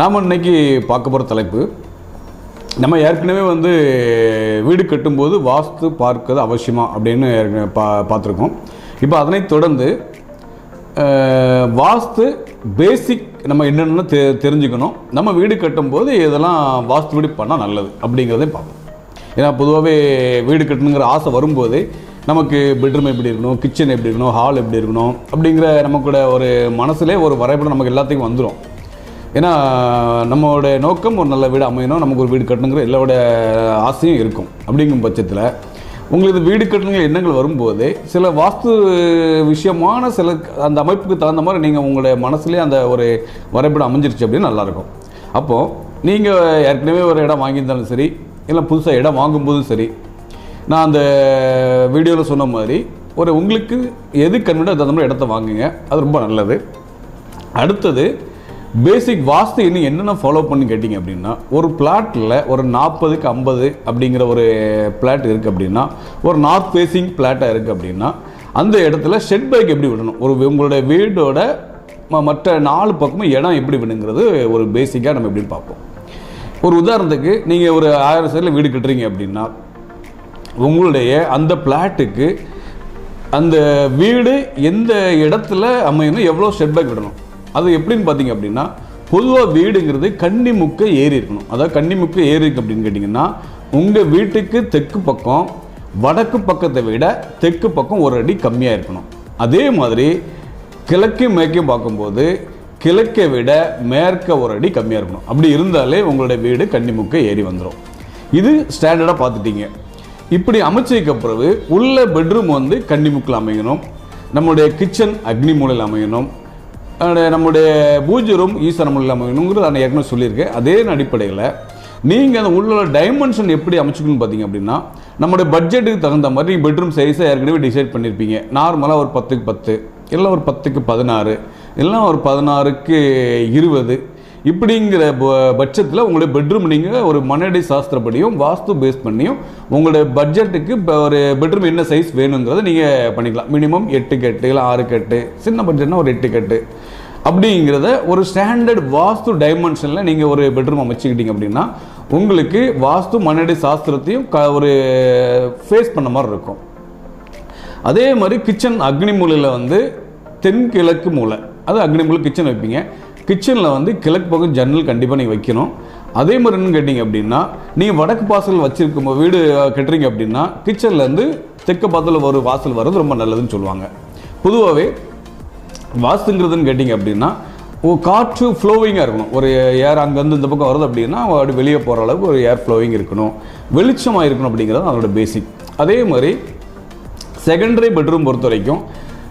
நாம் இன்னைக்கு பார்க்க போகிற தலைப்பு நம்ம ஏற்கனவே வந்து வீடு கட்டும்போது வாஸ்து பார்க்கிறது அவசியமா அப்படின்னு பா பார்த்துருக்கோம். இப்போ அதனை தொடர்ந்து வாஸ்து பேசிக் நம்ம என்னென்னு தெ தெரிஞ்சுக்கணும். நம்ம வீடு கட்டும்போது இதெல்லாம் வாஸ்து வீடு பண்ணால் நல்லது அப்படிங்கிறதே பார்ப்போம். ஏன்னா பொதுவாகவே வீடு கட்டணுங்கிற ஆசை வரும்போது நமக்கு பெட்ரூம் எப்படி இருக்கணும் கிச்சன் எப்படி இருக்கணும் ஹால் எப்படி இருக்கணும் அப்படிங்கிற நமக்கூட ஒரு மனசுலே ஒரு வரைபடம் நமக்கு எல்லாத்துக்கும் வந்துடும் ஏன்னா நம்மளோட நோக்கம் ஒரு நல்ல வீடு அமையணும் நமக்கு ஒரு வீடு கட்டணுங்கிற எல்லாரோட ஆசையும் இருக்கும். அப்படிங்கும் பட்சத்தில் உங்களுக்கு வீடு கட்டணுங்கிற எண்ணங்கள் வரும்போது சில வாஸ்து விஷயமான சில அந்த அமைப்புக்கு தகுந்த மாதிரி நீங்கள் உங்களுடைய மனசுலேயே அந்த ஒரு வரைபடம் அமைஞ்சிருச்சு அப்படின்னு நல்லாயிருக்கும். அப்போது நீங்கள் ஏற்கனவே ஒரு இடம் வாங்கியிருந்தாலும் சரி இல்லை புதுசாக இடம் வாங்கும்போதும் சரி நான் அந்த வீடியோவில் சொன்ன மாதிரி ஒரு உங்களுக்கு எது கன்வீனியோ தகுந்த அந்த மாதிரி இடத்த வாங்குங்க அது ரொம்ப நல்லது. அடுத்தது பேசிக் வாஸ்து இன்னும் என்னென்ன ஃபாலோ பண்ணி கேட்டிங்க அப்படின்னா ஒரு பிளாட்டில் ஒரு நாற்பதுக்கு ஐம்பது அப்படிங்கிற ஒரு பிளாட் இருக்குது அப்படின்னா ஒரு நார்த் ஃபேஸிங் பிளாட்டாக இருக்குது அப்படின்னா அந்த இடத்துல ஷெட் பைக் எப்படி விடணும்? ஒரு உங்களுடைய வீடோட ம- மற்ற நாலு பக்கமும் இடம் எப்படி விடுங்கிறது ஒரு பேசிக்காக நம்ம எப்படின்னு பார்ப்போம். ஒரு உதாரணத்துக்கு நீங்கள் ஒரு ஆயிரம் சைடில் வீடு கட்டுறீங்க அப்படின்னா உங்களுடைய அந்த பிளாட்டுக்கு அந்த வீடு எந்த இடத்துல அமையணும் எவ்வளோ ஷெட் பேக் விடணும்? அது எப்படின்னு பார்த்தீங்க அப்படின்னா பொதுவாக வீடுங்கிறது கன்னி முக்க ஏறி இருக்கணும். அதாவது கன்னி முக்க ஏறி இருக்கு அப்படின்னு கேட்டிங்கன்னா உங்கள் வீட்டுக்கு தெற்கு பக்கம் வடக்கு பக்கத்தை விட தெற்கு பக்கம் ஒரு அடி கம்மியாக இருக்கணும். அதே மாதிரி கிழக்கு மேற்கையும் பார்க்கும்போது கிழக்கை விட மேற்க ஒரு அடி கம்மியாக இருக்கணும். அப்படி இருந்தாலே உங்களுடைய வீடு கன்னிமுக்க ஏறி வந்துடும் இது ஸ்டாண்டர்டாக பார்த்துட்டீங்க. இப்படி அமைச்சதுக்கு பிறகு உள்ள பெட்ரூம் வந்து கன்னிமுக்கில் அமையணும். நம்முடைய கிச்சன் அக்னி மூலையில் அமையணும். நம்முடைய பூஜை ரூம் ஈசான இல்லாமங்கிறது நான் ஏற்கனவே சொல்லியிருக்கேன் அதே அடிப்படையில் நீங்கள் அந்த உள்ள டைமென்ஷன் எப்படி அமைச்சுக்கணும்னு பார்த்தீங்க அப்படின்னா நம்மளுடைய பட்ஜெட்டுக்கு தகுந்த மாதிரி நீங்கள் பெட்ரூம் சைஸை ஏற்கனவே டிசைட் பண்ணியிருப்பீங்க நார்மலாக ஒரு பத்துக்கு பத்து இல்லை ஒரு பத்துக்கு பதினாறு இல்லை ஒரு பதினாறுக்கு இருபது. இப்படிங்கிற ப- பட்சத்தில் உங்களுடைய பெட்ரூம் நீங்கள் ஒரு மனடி சாஸ்திரப்படியும் வாஸ்து பேஸ் பண்ணியும் உங்களுடைய பட்ஜெட்டுக்கு இப்போ ஒரு பெட்ரூம் என்ன சைஸ் வேணுங்கிறத நீங்கள் பண்ணிக்கலாம். மினிமம் எட்டு கட்டு இல்லை ஆறு கட்டு சின்ன பட்ஜெட்னா ஒரு எட்டு கட்டு. அப்படிங்கிறத ஒரு ஸ்டாண்டர்ட் வாஸ்து டைமென்ஷனில் நீங்கள் ஒரு பெட்ரூம் அமைச்சிக்கிட்டீங்க அப்படின்னா உங்களுக்கு வாஸ்து மனடி சாஸ்திரத்தையும் க ஒரு ஃபேஸ் பண்ண மாதிரி இருக்கும். அதே மாதிரி கிச்சன் அக்னி மூலையில் வந்து தென்கிழக்கு மூலை. அது அக்னி மூலை கிச்சன் வைப்பீங்க. கிச்சனில் வந்து கிழக்கு பக்கம் ஜன்னல் கண்டிப்பாக நீங்கள் வைக்கணும். அதே மாதிரி என்ன கேட்டிங்க அப்படின்னா நீங்கள் வடக்கு வாசல் வச்சுருக்கும் போது வீடு கட்டுறீங்க அப்படின்னா கிச்சன்லேருந்து தெற்கு பாத்தில் ஒரு வாசல் வர்றது ரொம்ப நல்லதுன்னு சொல்லுவாங்க. பொதுவாகவே வாஸ்துங்கிறதுன்னு கேட்டிங்க அப்படின்னா ஓ காற்று ஃப்ளோவிங்காக இருக்கணும். ஒரு ஏர் அங்கேருந்து இந்த பக்கம் வருது அப்படின்னா அப்படி வெளியே போகிற அளவுக்கு ஒரு ஏர் ஃப்ளோவிங் இருக்கணும். வெளிச்சமாக இருக்கணும் அப்படிங்கிறது அதோட பேசிக் அதே மாதிரி செகண்டரி பெட்ரூம் பொறுத்த வரைக்கும்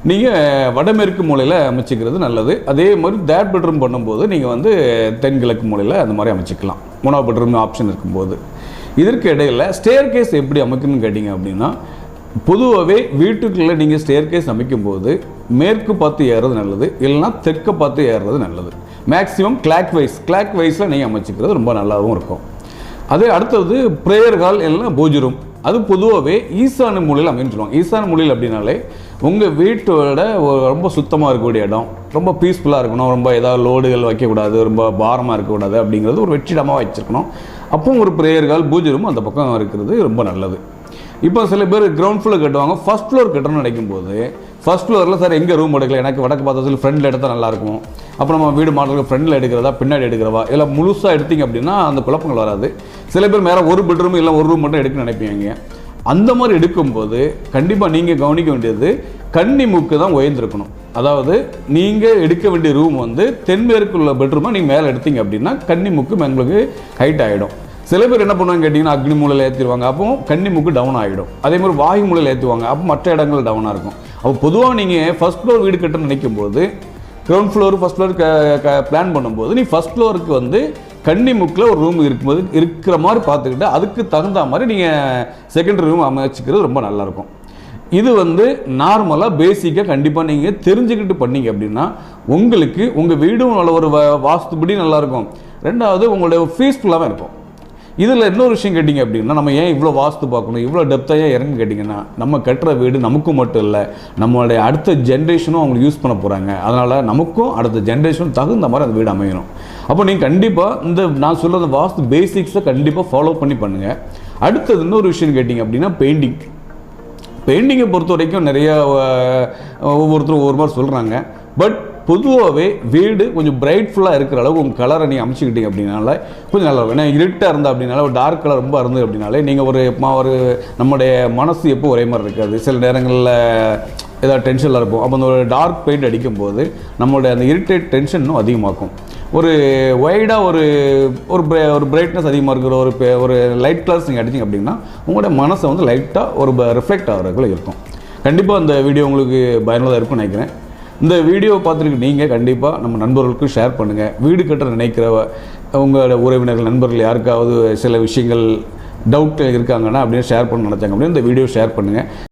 நீங்கள் வடமேற்கு மூலையில் அமைச்சிக்கிறது நல்லது. அதே மாதிரி தேர்ட் பெட்ரூம் பண்ணும்போது நீங்கள் வந்து தென்கிழக்கு மூலையில் அந்த மாதிரி அமைச்சிக்கலாம். மூணாவது பெட்ரூம் ஆப்ஷன் இருக்கும்போது. இதற்கு இடையில் ஸ்டேர் கேஸ் எப்படி அமைக்கணும்னு கேட்டிங்க அப்படின்னா பொதுவாகவே வீட்டுக்குள்ளே நீங்கள் ஸ்டேர்கேஸ் அமைக்கும்போது மேற்கு பார்த்து ஏறுறது நல்லது இல்லைன்னா தெற்க பார்த்து ஏறுறது நல்லது. மேக்ஸிமம் கிளாக் வைஸ் கிளாக் வைஸில் நீங்கள் அமைச்சிக்கிறது ரொம்ப நல்லாவும் இருக்கும். அதே அடுத்தது ப்ரேயர் ஹால் இல்லைன்னா பூஜ் ரூம் அது பொதுவாகவே ஈசான மூலையில் அமைன்னு சொல்லுவாங்க. ஈசான மூலையில் அப்படின்னாலே உங்கள் வீட்டோட ரொம்ப சுத்தமாக இருக்கக்கூடிய இடம் ரொம்ப பீஸ்ஃபுல்லாக இருக்கணும் ரொம்ப ஏதாவது லோடுகள் வைக்கக்கூடாது ரொம்ப பாரமாக இருக்கக்கூடாது அப்படிங்கிறது ஒரு வெற்றிடமாக வச்சுருக்கணும். அப்போ ஒரு ப்ரேயர்கள் ஹால் பூஜை ரூம் அந்த பக்கம் இருக்கிறது ரொம்ப நல்லது. இப்போ சில பேர் கிரவுண்ட் ஃப்ளோர் கட்டுவாங்க ஃபர்ஸ்ட் ஃப்ளோர் கட்டணும்னு நினைக்கும் போது ஃபர்ஸ்ட் ஃப்ளோரில் சார் எங்கே ரூம் எடுக்கல? எனக்கு வடக்கு பார்த்ததில் ஃப்ரெண்டில் எடுத்தால் நல்லாயிருக்கும் அப்புறம் அப்போ நம்ம வீடு மாடலுக்கு ஃப்ரெண்டில் எடுக்கிறதா பின்னாடி எடுக்கிறவா இல்லை முழுசாக எடுத்தீங்க அப்படின்னா அந்த குழப்பங்கள் வராது. சில பேர் மேலே ஒரு பெட்ரூம் இல்லை ஒரு ரூம் மட்டும் எடுக்க நினைப்பீங்க அந்த மாதிரி எடுக்கும்போது கண்டிப்பாக நீங்கள் கவனிக்க வேண்டியது கன்னி மூக்கு தான் உயர்ந்திருக்கணும். அதாவது நீங்கள் எடுக்க வேண்டிய ரூம் வந்து தென்மேற்குள்ள பெட்ரூமாக நீங்கள் மேலே எடுத்தீங்க அப்படின்னா கன்னி மூக்கு உங்களுக்கு ஹைட் ஆகிடும் சில பேர் என்ன பண்ணுவாங்க கேட்டிங்கன்னா அக்னி மூலையில் ஏற்றிடுவாங்க அப்போ கன்னி மூக்கு டவுன் ஆகிடும் அதே மாதிரி வாயு மூலையில் ஏற்றுவாங்க அப்போ மற்ற இடங்கள் டவுனாக இருக்கும். அப்போ பொதுவாக நீங்கள் ஃபர்ஸ்ட் ஃப்ளோர் வீடு கட்டணும்னு நினைக்கும் போது ground floor first floor plan பண்ணும்போது நீ ஃபர்ஸ்ட் ஃப்ளோருக்கு வந்து கன்னி முக்கில் ஒரு ரூம் இருக்கும்போது இருக்கிற மாதிரி பார்த்துக்கிட்டு அதுக்கு தகுந்த மாதிரி நீங்கள் செகண்ட் ரூம் அமைச்சிக்கிறது ரொம்ப நல்லாயிருக்கும் இது வந்து நார்மலாக பேசிக்காக கண்டிப்பாக நீங்கள் தெரிஞ்சுக்கிட்டு பண்ணீங்க அப்படின்னா உங்களுக்கு உங்கள் வீடும் நல்ல ஒரு வாஸ்துபடி நல்லாயிருக்கும் ரெண்டாவது உங்களுடைய ஃபீஸ்ஃபுல்லாகவும் இருக்கும். இதில் இன்னொரு விஷயம் கேட்டிங்க அப்படின்னா நம்ம ஏன் இவ்வளோ வாஸ்து பார்க்கணும்? இவ்வளோ டெப்த்தாக ஏன் இறங்கி கேட்டிங்கன்னா நம்ம கட்டுற வீடு நமக்கும் மட்டும் இல்லை நம்மளுடைய அடுத்த ஜென்ரேஷனும் அவங்களுக்கு யூஸ் பண்ண போகிறாங்க அதனால் நமக்கும் அடுத்த ஜென்ரேஷனும் தகுந்த மாதிரி அந்த வீடு அமையணும். அப்போ நீங்கள் கண்டிப்பாக இந்த நான் சொல்கிற வாஸ்து பேசிக்ஸை கண்டிப்பாக ஃபாலோ பண்ணி பண்ணுங்கள் அடுத்தது இன்னொரு விஷயம் கேட்டிங்க அப்படின்னா பெயிண்டிங் பெயிண்டிங்கை பொறுத்த வரைக்கும் நிறையா ஒவ்வொருத்தரும் ஒவ்வொரு மாதிரி சொல்கிறாங்க பட் பொதுவாகவே வீடு கொஞ்சம் பிரைட்ஃபுல்லாக இருக்கிற அளவு உங்கள் கலரை நீங்கள் அமைச்சிக்கிட்டீங்க அப்படின்னால கொஞ்சம் நல்லா இருக்கும். ஏன்னா இருட்டாக இருந்தால் அப்படின்னால ஒரு டார்க் கலர் ரொம்ப இருந்தது அப்படின்னாலே நீங்கள் ஒரு ம- ஒரு நம்முடைய மனசு எப்போ ஒரே மாதிரி இருக்காது. சில நேரங்களில் ஏதாவது டென்ஷனில் இருப்போம். அப்போ அந்த ஒரு டார்க் பெயிண்ட் அடிக்கும்போது நம்மளுடைய அந்த இரிட்டேட் டென்ஷன் இன்னும் அதிகமாக்கும். ஒரு ஒய்டாக ஒரு ஒரு ப்ரே ஒரு பிரைட்னஸ் அதிகமாக இருக்கிற ஒரு ஒரு லைட் கலர்ஸ் நீங்கள் அடிச்சிங்க அப்படின்னா உங்களுடைய மனசை வந்து லைட்டாக ஒரு ரிஃப்ளெக்ட் ஆகிறதுக்குள்ள இருக்கும். கண்டிப்பாக அந்த வீடியோ உங்களுக்கு பயனுள்ளதாக இருக்கும்னு நினைக்கிறேன். இந்த வீடியோ பார்த்துருக்கு நீங்கள் கண்டிப்பாக நம்ம நண்பர்களுக்கும் ஷேர் பண்ணுங்கள் வீடு கட்ட நினைக்கிற உங்களோட உறவினர்கள் நண்பர்கள் யாருக்காவது சில விஷயங்கள் டவுட் இருக்காங்கன்னா அப்படின்னு ஷேர் பண்ண நினச்சாங்க அப்படின்னு இந்த வீடியோ ஷேர் பண்ணுங்கள்